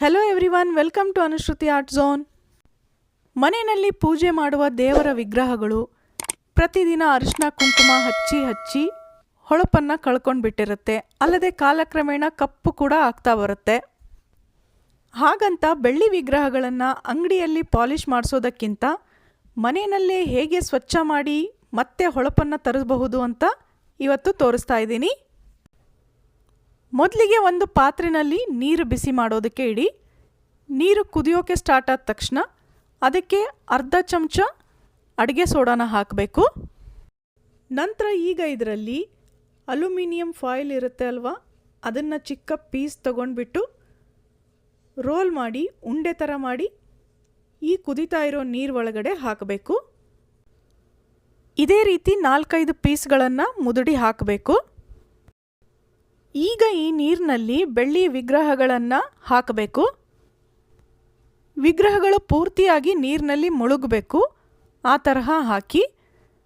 Hello everyone welcome to Anushruti art zone ಮನೆಯಲ್ಲಿ ಪೂಜೆ ಮಾಡುವ ದೇವರ ವಿಗ್ರಹಗಳು ಪ್ರತಿದಿನ ಅರಿಶಿನ ಕುಂಕುಮ ಹಚ್ಚಿ ಹಚ್ಚಿ ಹೊಳಪನ್ನು ಕಳ್ಕೊಂಡು ಬಿಟ್ಟಿರುತ್ತೆ. ಅಲ್ಲದೆ ಕಾಲಕ್ರಮೇಣ ಕಪ್ಪು ಕೂಡ ಆಗ್ತಾ ಬರುತ್ತೆ. ಹಾಗಂತ ಬೆಳ್ಳಿ ವಿಗ್ರಹಗಳನ್ನು ಅಂಗಡಿಯಲ್ಲಿ ಪಾಲಿಷ್ ಮಾಡಿಸೋದಕ್ಕಿಂತ ಮನೆಯಲ್ಲೇ ಹೇಗೆ ಸ್ವಚ್ಛ ಮಾಡಿ ಮತ್ತೆ ಹೊಳಪನ್ನು ತರಿಸಬಹುದು ಅಂತ ಇವತ್ತು ತೋರಿಸ್ತಾ ಇದ್ದೀನಿ. ಮೊದಲಿಗೆ ಒಂದು ಪಾತ್ರೆನಲ್ಲಿ ನೀರು ಬಿಸಿ ಮಾಡೋದಕ್ಕೆ ಇಡಿ. ನೀರು ಕುದಿಯೋಕೆ ಸ್ಟಾರ್ಟ್ ಆದ ತಕ್ಷಣ ಅದಕ್ಕೆ ಅರ್ಧ ಚಮಚ ಅಡುಗೆ ಸೋಡಾನ ಹಾಕಬೇಕು. ನಂತರ ಈಗ ಇದರಲ್ಲಿ ಅಲ್ಯೂಮಿನಿಯಂ ಫಾಯಿಲ್ ಇರುತ್ತೆ ಅಲ್ವಾ? ಅದನ್ನು ಚಿಕ್ಕ ಪೀಸ್ ತಗೊಂಡ್ಬಿಟ್ಟು ರೋಲ್ ಮಾಡಿ, ಉಂಡೆ ಥರ ಮಾಡಿ ಈ ಕುದಿತಾ ಇರೋ ನೀರು ಒಳಗಡೆ ಹಾಕಬೇಕು. ಇದೇ ರೀತಿ ನಾಲ್ಕೈದು ಪೀಸ್ಗಳನ್ನು ಮುದುಡಿ ಹಾಕಬೇಕು. ಈಗ ಈ ನೀರಿನಲ್ಲಿ ಬೆಳ್ಳಿ ವಿಗ್ರಹಗಳನ್ನು ಹಾಕಬೇಕು. ವಿಗ್ರಹಗಳು ಪೂರ್ತಿಯಾಗಿ ನೀರಿನಲ್ಲಿ ಮುಳುಗಬೇಕು. ಆ ತರಹ ಹಾಕಿ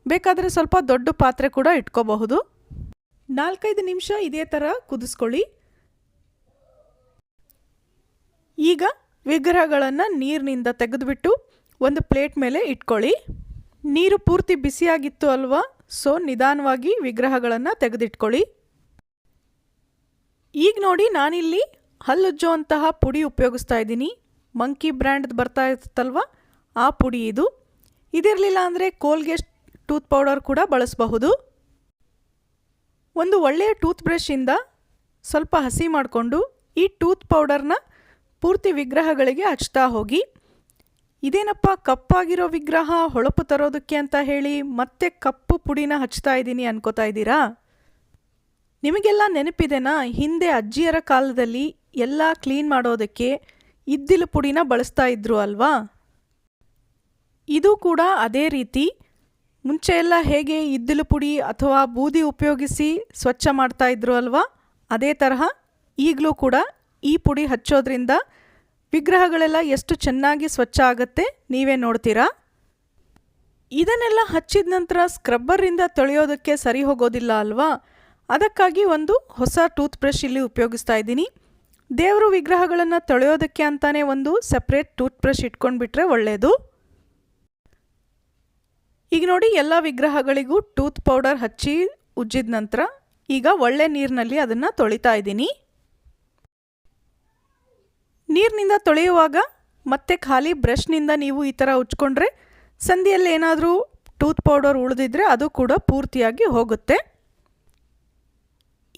ಬೇಕಾದರೆ ಸ್ವಲ್ಪ ದೊಡ್ಡ ಪಾತ್ರೆ ಕೂಡ ಇಟ್ಕೋಬಹುದು. ನಾಲ್ಕೈದು ನಿಮಿಷ ಇದೇ ಥರ ಕುದಿಸ್ಕೊಳ್ಳಿ. ಈಗ ವಿಗ್ರಹಗಳನ್ನು ನೀರಿನಿಂದ ತೆಗೆದುಬಿಟ್ಟು ಒಂದು ಪ್ಲೇಟ್ ಮೇಲೆ ಇಟ್ಕೊಳ್ಳಿ. ನೀರು ಪೂರ್ತಿ ಬಿಸಿಯಾಗಿತ್ತು ಅಲ್ವಾ? ಸೊ ನಿಧಾನವಾಗಿ ವಿಗ್ರಹಗಳನ್ನು ತೆಗೆದಿಟ್ಕೊಳ್ಳಿ. ಈಗ ನೋಡಿ ನಾನಿಲ್ಲಿ ಹಲ್ಲುಜ್ಜುವಂತಹ ಪುಡಿ ಉಪಯೋಗಿಸ್ತಾ ಇದ್ದೀನಿ. ಮಂಕಿ ಬ್ರ್ಯಾಂಡ್ ಬರ್ತಾ ಇರ್ತಲ್ವ ಆ ಪುಡಿ ಇದು. ಇದಿರಲಿಲ್ಲ ಅಂದರೆ ಕೋಲ್ಗೆಸ್ಟ್ ಟೂತ್ ಪೌಡರ್ ಕೂಡ ಬಳಸಬಹುದು. ಒಂದು ಒಳ್ಳೆಯ ಟೂತ್ ಬ್ರಷಿಂದ ಸ್ವಲ್ಪ ಹಸಿ ಮಾಡಿಕೊಂಡು ಈ ಟೂತ್ ಪೌಡರ್ನ ಪೂರ್ತಿ ವಿಗ್ರಹಗಳಿಗೆ ಹಚ್ತಾ ಹೋಗಿ. ಇದೇನಪ್ಪ ಕಪ್ಪಾಗಿರೋ ವಿಗ್ರಹ, ಹೊಳಪು ತರೋದಕ್ಕೆ ಅಂತ ಹೇಳಿ ಮತ್ತೆ ಕಪ್ಪು ಪುಡಿನ ಹಚ್ತಾ ಇದ್ದೀನಿ ಅನ್ಕೋತಾ ಇದ್ದೀರಾ? ನಿಮಗೆಲ್ಲ ನೆನಪಿದೆನಾ? ಹಿಂದೆ ಅಜ್ಜಿಯರ ಕಾಲದಲ್ಲಿ ಎಲ್ಲ ಕ್ಲೀನ್ ಮಾಡೋದಕ್ಕೆ ಇದ್ದಿಲು ಪುಡಿನ ಬಳಸ್ತಾ ಇದ್ರು ಅಲ್ವಾ? ಇದು ಕೂಡ ಅದೇ ರೀತಿ. ಮುಂಚೆ ಎಲ್ಲ ಹೇಗೆ ಇದ್ದಿಲು ಪುಡಿ ಅಥವಾ ಬೂದಿ ಉಪಯೋಗಿಸಿ ಸ್ವಚ್ಛ ಮಾಡ್ತಾ ಇದ್ರು ಅಲ್ವಾ? ಅದೇ ತರಹ ಈಗಲೂ ಕೂಡ ಈ ಪುಡಿ ಹಚ್ಚೋದ್ರಿಂದ ವಿಗ್ರಹಗಳೆಲ್ಲ ಎಷ್ಟು ಚೆನ್ನಾಗಿ ಸ್ವಚ್ಛ ಆಗುತ್ತೆ ನೀವೇ ನೋಡ್ತೀರಾ? ಇದನ್ನೆಲ್ಲ ಹಚ್ಚಿದ ನಂತರ ಸ್ಕ್ರಬ್ಬರಿಂದ ತೊಳೆಯೋದಕ್ಕೆ ಸರಿ ಹೋಗೋದಿಲ್ಲ ಅಲ್ವಾ? ಅದಕ್ಕಾಗಿ ಒಂದು ಹೊಸ ಟೂತ್ ಬ್ರಷ್ ಇಲ್ಲಿ ಉಪಯೋಗಿಸ್ತಾ ಇದ್ದೀನಿ. ದೇವರು ವಿಗ್ರಹಗಳನ್ನು ತೊಳೆಯೋದಕ್ಕೆ ಅಂತಾನೆ ಒಂದು ಸಪ್ರೇಟ್ ಟೂತ್ ಬ್ರಷ್ ಇಟ್ಕೊಂಡ್ಬಿಟ್ರೆ ಒಳ್ಳೆಯದು ಈಗ ನೋಡಿ, ಎಲ್ಲ ವಿಗ್ರಹಗಳಿಗೂ ಟೂತ್ ಪೌಡರ್ ಹಚ್ಚಿ ಉಜ್ಜಿದ ನಂತರ ಈಗ ಒಳ್ಳೆ ನೀರಿನಲ್ಲಿ ಅದನ್ನು ತೊಳಿತಾ ಇದ್ದೀನಿ. ನೀರಿನಿಂದ ತೊಳೆಯುವಾಗ ಮತ್ತೆ ಖಾಲಿ ಬ್ರಷ್ನಿಂದ ನೀವು ಈ ಥರ ಉಜ್ಕೊಂಡ್ರೆ ಸಂಧಿಯಲ್ಲಿ ಏನಾದರೂ ಟೂತ್ ಪೌಡರ್ ಉಳಿದಿದ್ರೆ ಅದು ಕೂಡ ಪೂರ್ತಿಯಾಗಿ ಹೋಗುತ್ತೆ.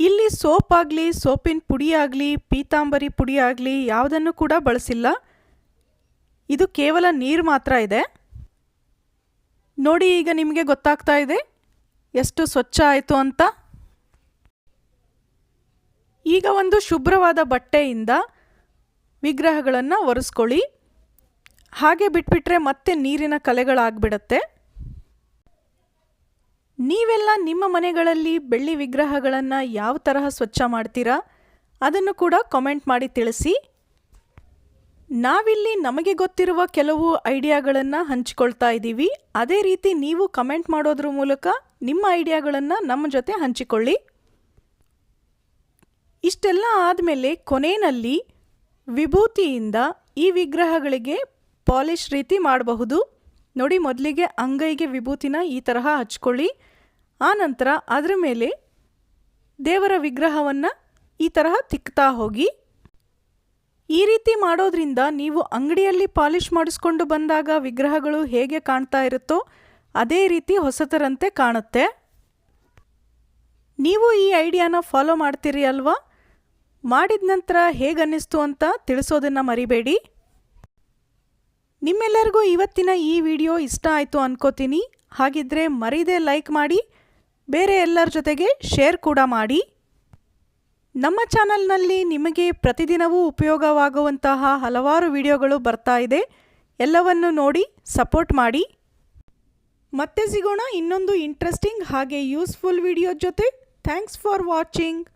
ಇಲ್ಲಿ ಸೋಪ್ ಆಗಲಿ ಸೋಪಿನ ಪುಡಿ ಆಗಲಿ ಪೀತಾಂಬರಿ ಪುಡಿ ಆಗಲಿ ಯಾವುದನ್ನು ಕೂಡ ಬಳಸಿಲ್ಲ. ಇದು ಕೇವಲ ನೀರು ಮಾತ್ರ ಇದೆ. ನೋಡಿ ಈಗ ನಿಮಗೆ ಗೊತ್ತಾಗ್ತಾ ಇದೆ. ಎಷ್ಟು ಸ್ವಚ್ಛ ಆಯಿತು ಅಂತ. ಈಗ ಒಂದು ಶುಭ್ರವಾದ ಬಟ್ಟೆಯಿಂದ ವಿಗ್ರಹಗಳನ್ನು ಒರೆಸ್ಕೊಳ್ಳಿ. ಹಾಗೆ ಬಿಟ್ಬಿಟ್ರೆ ಮತ್ತೆ ನೀರಿನ ಕಲೆಗಳಾಗ್ಬಿಡತ್ತೆ. ನೀವೆಲ್ಲ ನಿಮ್ಮ ಮನೆಗಳಲ್ಲಿ ಬೆಳ್ಳಿ ವಿಗ್ರಹಗಳನ್ನು ಯಾವ ತರಹ ಸ್ವಚ್ಛ ಮಾಡ್ತೀರಾ? ಅದನ್ನು ಕೂಡ ಕಾಮೆಂಟ್ ಮಾಡಿ ತಿಳಿಸಿ. ನಾವಿಲ್ಲಿ ನಮಗೆ ಗೊತ್ತಿರುವ ಕೆಲವು ಐಡಿಯಾಗಳನ್ನು ಹಂಚಿಕೊಳ್ತಾ ಇದ್ದೀವಿ. ಅದೇ ರೀತಿ ನೀವು ಕಮೆಂಟ್ ಮಾಡೋದ್ರ ಮೂಲಕ ನಿಮ್ಮ ಐಡಿಯಾಗಳನ್ನು ನಮ್ಮ ಜೊತೆ ಹಂಚಿಕೊಳ್ಳಿ. ಇಷ್ಟೆಲ್ಲ ಆದಮೇಲೆ ಕೊನೆಯಲ್ಲಿ ವಿಭೂತಿಯಿಂದ ಈ ವಿಗ್ರಹಗಳಿಗೆ ಪಾಲಿಶ್ ರೀತಿ ಮಾಡಬಹುದು. ನೋಡಿ, ಮೊದಲಿಗೆ ಅಂಗೈಗೆ ವಿಭೂತಿನ ಈ ತರಹ ಹಚ್ಕೊಳ್ಳಿ. ಆನಂತರ ಅದರ ಮೇಲೆ ದೇವರ ವಿಗ್ರಹವನ್ನು ಈ ತರಹ ತಿಕ್ತಾ ಹೋಗಿ, ಈ ರೀತಿ ಮಾಡೋದ್ರಿಂದ ನೀವು ಅಂಗಡಿಯಲ್ಲಿ ಪಾಲಿಷ್ ಮಾಡಿಸ್ಕೊಂಡು ಬಂದಾಗ ವಿಗ್ರಹಗಳು ಹೇಗೆ ಕಾಣ್ತಾ ಇರುತ್ತೋ ಅದೇ ರೀತಿ ಹೊಸತರಂತೆ ಕಾಣುತ್ತೆ. ನೀವು ಈ ಐಡಿಯಾನ ಫಾಲೋ ಮಾಡ್ತೀರಿ ಅಲ್ವಾ? ಮಾಡಿದ ನಂತರ ಹೇಗನ್ನಿಸ್ತು ಅಂತ ತಿಳಿಸೋದನ್ನು ಮರಿಬೇಡಿ. ನಿಮ್ಮೆಲ್ಲರಿಗೂ ಇವತ್ತಿನ ಈ ವಿಡಿಯೋ ಇಷ್ಟ ಆಯಿತು ಅನ್ಕೋತೀನಿ. ಹಾಗಿದ್ರೆ ಮರೀದೆ ಲೈಕ್ ಮಾಡಿ ಬೇರೆ ಎಲ್ಲರ ಜೊತೆಗೆ ಶೇರ್ ಕೂಡ ಮಾಡಿ. ನಮ್ಮ ಚಾನಲ್ನಲ್ಲಿ ನಿಮಗೆ ಪ್ರತಿದಿನವೂ ಉಪಯೋಗವಾಗುವಂತಹ ಹಲವಾರು ವಿಡಿಯೋಗಳು ಬರ್ತಾ ಇದೆ. ಎಲ್ಲವನ್ನು ನೋಡಿ ಸಪೋರ್ಟ್ ಮಾಡಿ. ಮತ್ತೆ ಸಿಗೋಣ ಇನ್ನೊಂದು ಇಂಟ್ರೆಸ್ಟಿಂಗ್ ಹಾಗೆ ಯೂಸ್ಫುಲ್ ವಿಡಿಯೋ ಜೊತೆ. Thanks for watching